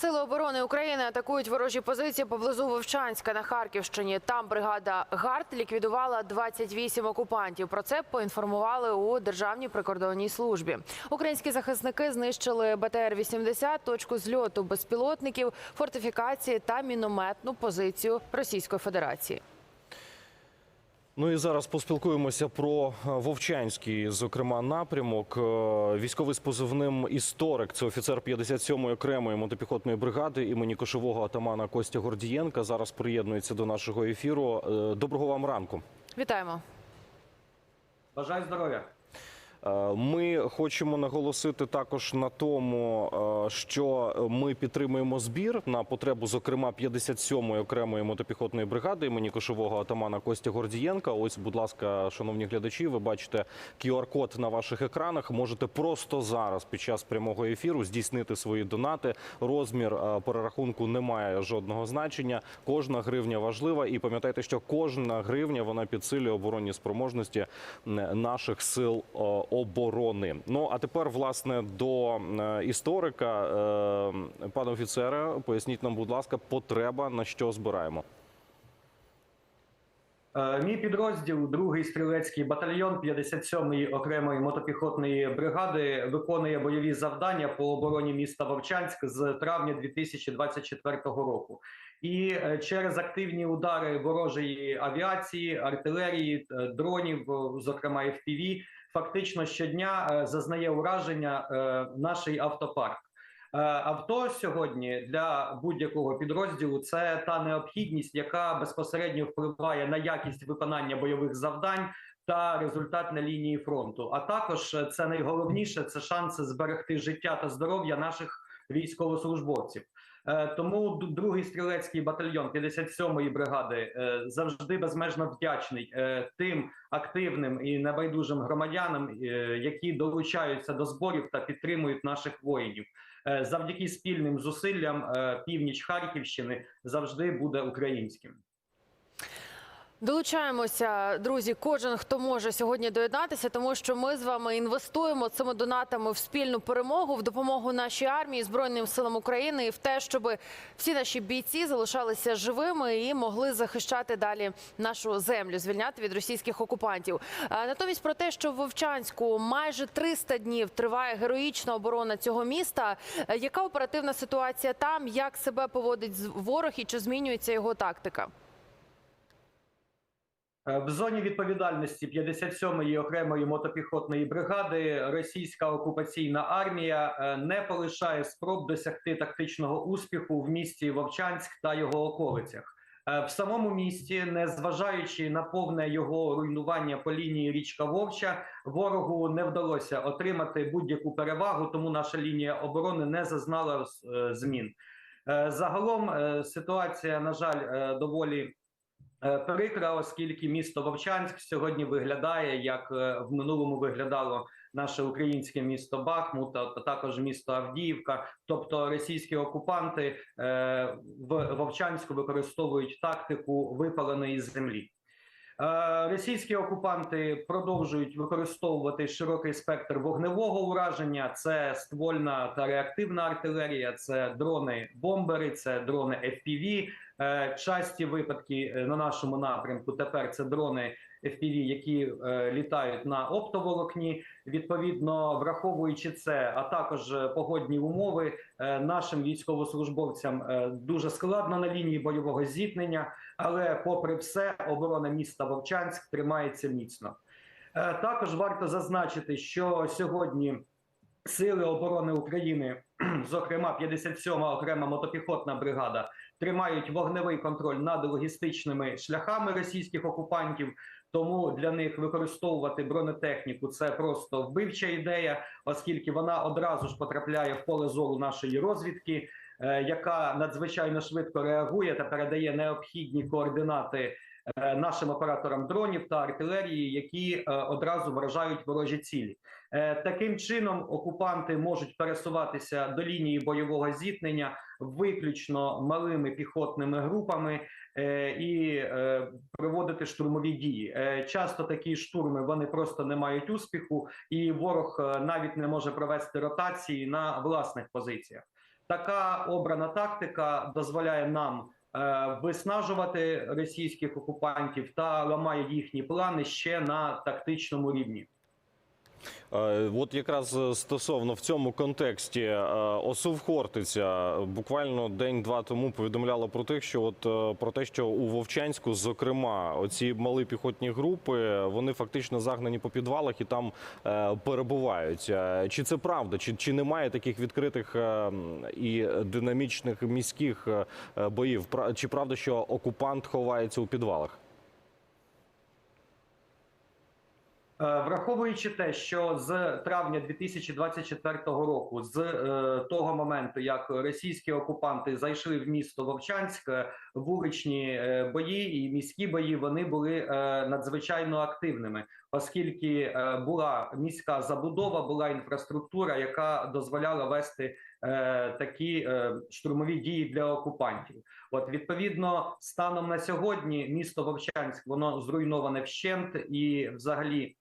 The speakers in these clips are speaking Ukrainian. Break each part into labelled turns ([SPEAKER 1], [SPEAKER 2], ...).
[SPEAKER 1] Сили оборони України атакують ворожі позиції поблизу Вовчанська на Харківщині. Там бригада ГАРД ліквідувала 28 окупантів. Про це поінформували у Державній прикордонній службі. Українські захисники знищили БТР-80, точку зльоту безпілотників, фортифікації та мінометну позицію Російської Федерації.
[SPEAKER 2] Ну і зараз поспілкуємося про е, Вовчанський, зокрема, напрямок. Е, Військовий з позивним історик. Це офіцер 57-ї окремої мотопіхотної бригади імені кошового атамана Костя Гордієнка. Зараз приєднується до нашого ефіру. Е, Доброго вам ранку.
[SPEAKER 1] Вітаємо.
[SPEAKER 3] Бажаю здоров'я.
[SPEAKER 2] Е, Ми хочемо наголосити також на тому, е, що ми підтримуємо збір на потребу, зокрема 57-ї окремої мотопіхотної бригади імені кошового атамана Костя Гордієнка. Ось, будь ласка, шановні глядачі, ви бачите QR-код на ваших екранах. Можете просто зараз під час прямого ефіру здійснити свої донати. Розмір е, перерахунку не має жодного значення. Кожна гривня важлива, і пам'ятайте, що кожна гривня вона підсилює оборонні спроможності наших сил оборони. Ну а тепер, власне, до е, історика, Е, пане офіцере, поясніть нам, будь ласка, потреба на що збираємо.
[SPEAKER 3] Е, Мій підрозділ, другий стрілецький батальйон 57-ї окремої мотопіхотної бригади, виконує бойові завдання по обороні міста Вовчанськ з травня 2024 року. І е, через активні удари ворожої авіації, артилерії, е, дронів, е, зокрема FPV, фактично щодня зазнає ураження наш автопарк. Авто сьогодні для будь-якого підрозділу це та необхідність, яка безпосередньо впливає на якість виконання бойових завдань та результат на лінії фронту. А також це найголовніше це шанси зберегти життя та здоров'я наших військовослужбовців. Е, Тому другий стрілецький батальйон 57-ї бригади е, завжди безмежно вдячний е, тим активним і небайдужим громадянам, які долучаються до зборів та підтримують наших воїнів. Завдяки спільним зусиллям північ Харківщини завжди буде українським.
[SPEAKER 1] Долучаємося, друзі. Кожен хто може сьогодні доєднатися, тому що ми з вами інвестуємо цими донатами в спільну перемогу, в допомогу нашій армії, збройним силам України і в те, щоб всі наші бійці залишалися живими і могли захищати далі нашу землю, звільняти від російських окупантів. Натомість про те, що в Вовчанську майже 300 днів триває героїчна оборона цього міста. Е, Яка оперативна ситуація там? Як себе поводить ворог і чи змінюється його тактика?
[SPEAKER 3] Е, В зоні відповідальності 57-ї окремої мотопіхотної бригади російська окупаційна армія е, не полишає спроб досягти тактичного успіху в місті Вовчанськ та його околицях. Е, В самому місті, незважаючи на повне його руйнування по лінії річка Вовча, ворогу не вдалося отримати будь-яку перевагу, тому наша лінія оборони не зазнала змін. Загалом ситуація, на жаль, доволі Прикра, оскільки місто Вовчанськ сьогодні виглядає як е, в минулому виглядало наше українське місто Бахмут, а також місто Авдіївка. Тобто російські окупанти е, в Вовчанську використовують тактику випаленої землі. Е, Російські окупанти продовжують використовувати широкий спектр вогневого ураження. Це ствольна та реактивна артилерія, це дрони бомбери, це дрони FPV. Е, Часті випадки е, на нашому напрямку тепер це дрони FPV, які е, літають на оптоволокні. Відповідно, враховуючи це, а також погодні умови, нашим військовослужбовцям дуже складно на лінії бойового зіткнення, але, попри все, оборона міста Вовчанськ тримається міцно. Також варто зазначити, що сьогодні сили оборони України, зокрема 57-ма окрема мотопіхотна бригада, тримають вогневий контроль над логістичними шляхами російських окупантів. Тому для них використовувати бронетехніку це просто вбивча ідея, оскільки вона одразу ж потрапляє в поле зору нашої розвідки, е, яка надзвичайно швидко реагує та передає необхідні координати нашим операторам дронів та артилерії, які е, одразу вражають ворожі цілі. Е, Таким чином окупанти можуть пересуватися до лінії бойового зіткнення виключно малими піхотними групами е, і е, проводити штурмові дії. Е, Часто такі штурми вони просто не мають успіху, і ворог е, навіть не може провести ротації на власних позиціях. така обрана тактика дозволяє нам е, виснажувати російських окупантів та ламає їхні плани ще на тактичному рівні.
[SPEAKER 2] Е, От якраз е, стосовно в цьому контексті е, ОСУВ Хортиця буквально день-два тому повідомляла про те, що от про те, що у Вовчанську, зокрема, оці малі піхотні групи, вони фактично загнані по підвалах і там перебувають. Чи це правда? Чи, чи немає таких відкритих і динамічних міських боїв? Чи правда, що окупант ховається у підвалах?
[SPEAKER 3] Е, Враховуючи те, що з травня 2024 року, з е, того моменту, як російські окупанти зайшли в місто Вовчанськ, е, вуличні е, бої і міські бої вони були е, надзвичайно активними, оскільки е, була міська забудова, була інфраструктура, яка дозволяла вести е, такі е, штурмові дії для окупантів. От відповідно, станом на сьогодні місто Вовчанськ воно зруйноване вщент, і взагалі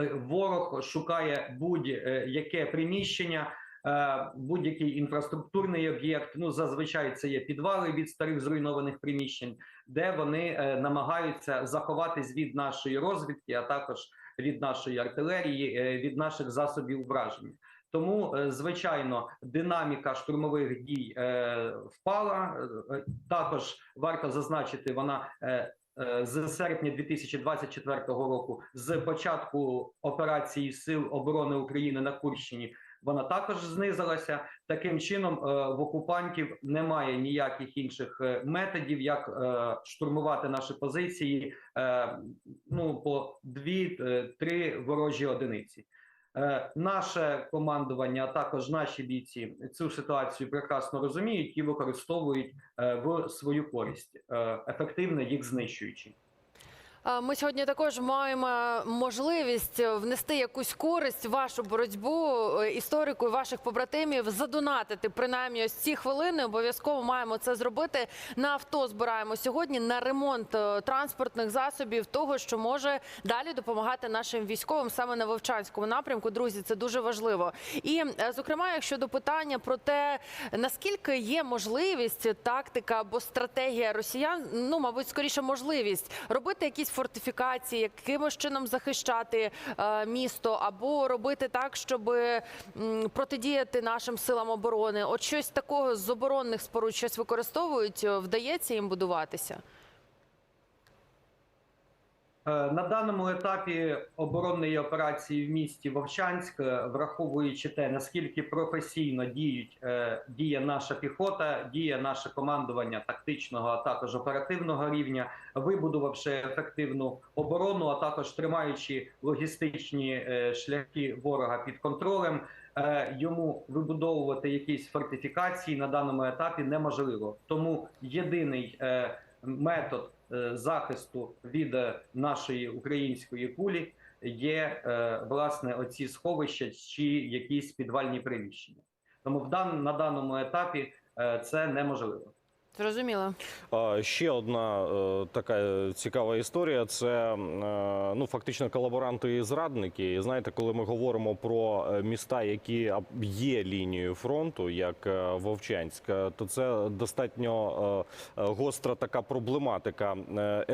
[SPEAKER 3] е, ворог шукає будь-яке приміщення. е, Будь-який інфраструктурний об'єкт, ну зазвичай це є підвали від старих зруйнованих приміщень, де вони е, намагаються заховатись від нашої розвідки, а також від нашої артилерії, е, від наших засобів враження. Тому, е, звичайно, динаміка штурмових дій е, впала. Е, Також варто зазначити, вона з серпня 2024 року, з початку операції Сил оборони України на Курщині, вона також знизилася. Таким чином, в окупантів немає ніяких інших методів, як штурмувати наші позиції. Ну по дві-три ворожі одиниці. Е, Наше командування, а також наші бійці цю ситуацію прекрасно розуміють і використовують е, в свою користь, е, ефективно їх знищуючи.
[SPEAKER 1] Ми сьогодні також маємо можливість внести якусь користь в вашу боротьбу е, історику і ваших побратимів, задонатити принаймні ось ці хвилини. Обов'язково маємо це зробити. На авто збираємо сьогодні на ремонт е, транспортних засобів, того, що може далі допомагати нашим військовим саме на Вовчанському напрямку. Друзі, це дуже важливо. І е, зокрема, якщо до питання про те, наскільки є можливість, тактика або стратегія росіян, ну мабуть, скоріше можливість робити якісь фортифікації, якимось чином захищати е, місто, або робити так, щоб протидіяти нашим силам оборони. От щось такого з оборонних споруд щось використовують, е, вдається їм будуватися.
[SPEAKER 3] Е, На даному етапі оборонної операції в місті Вовчанськ, е, враховуючи те, наскільки професійно діють е, діє наша піхота, діє наше командування тактичного, а також оперативного рівня, вибудувавши ефективну оборону, а також тримаючи логістичні шляхи ворога під контролем. Йому вибудовувати якісь фортифікації на даному етапі неможливо. Тому єдиний метод захисту від е, нашої української кулі є е, власне оці сховища чи якісь підвальні приміщення. Тому в дан, на даному етапі е, це неможливо.
[SPEAKER 1] Зрозуміло.
[SPEAKER 2] Ще одна е, така цікава історія. Це е, ну фактично колаборанти і зрадники. І знаєте, коли ми говоримо про е, міста, які є лінією фронту, як Вовчанськ, то це достатньо гостра така проблематика.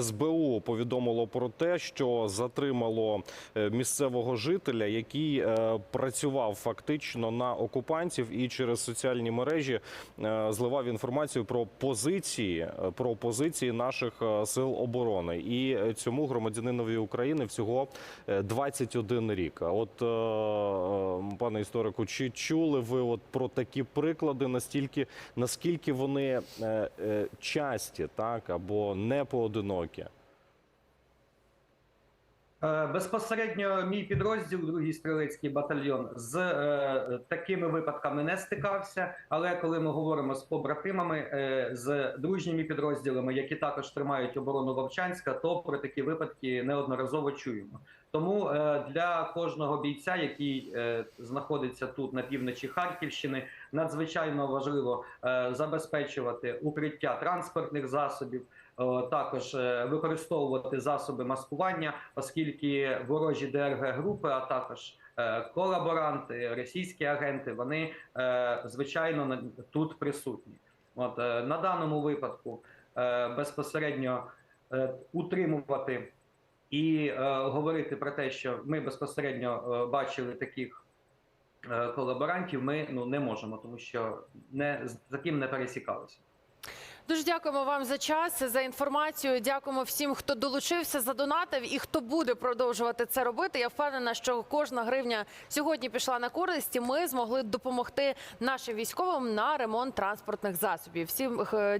[SPEAKER 2] СБУ повідомило про те, що затримало місцевого жителя, який працював фактично на окупантів і через соціальні мережі зливав інформацію про позиції е, про позиції наших е, сил оборони. І е, цьому громадянинові України всього е, 21 рік. От, пане історику, чи чули ви от про такі приклади, настільки наскільки вони часті, так або не поодинокі?
[SPEAKER 3] Е, Безпосередньо мій підрозділ, другий стрілецький батальйон, з е, такими випадками не стикався. Але коли ми говоримо з побратимами, е, з дружніми підрозділами, які також тримають оборону Вовчанська, то про такі випадки неодноразово чуємо. Тому е, для кожного бійця, який е, знаходиться тут на півночі Харківщини, надзвичайно важливо е, забезпечувати укриття транспортних засобів. Е, Також е, використовувати засоби маскування, оскільки ворожі ДРГ групи, а також е, колаборанти, російські агенти, вони звичайно тут присутні. От на даному випадку безпосередньо утримувати і говорити про те, що ми безпосередньо бачили таких колаборантів, ми ну не можемо, тому що не з таким не пересікалися.
[SPEAKER 1] Дуже дякуємо вам за час, за інформацію. Дякуємо всім, хто долучився, задонатив і хто буде продовжувати це робити. Я впевнена, що кожна гривня сьогодні пішла на користь. і Ми змогли допомогти нашим військовим на ремонт транспортних засобів. Всім е,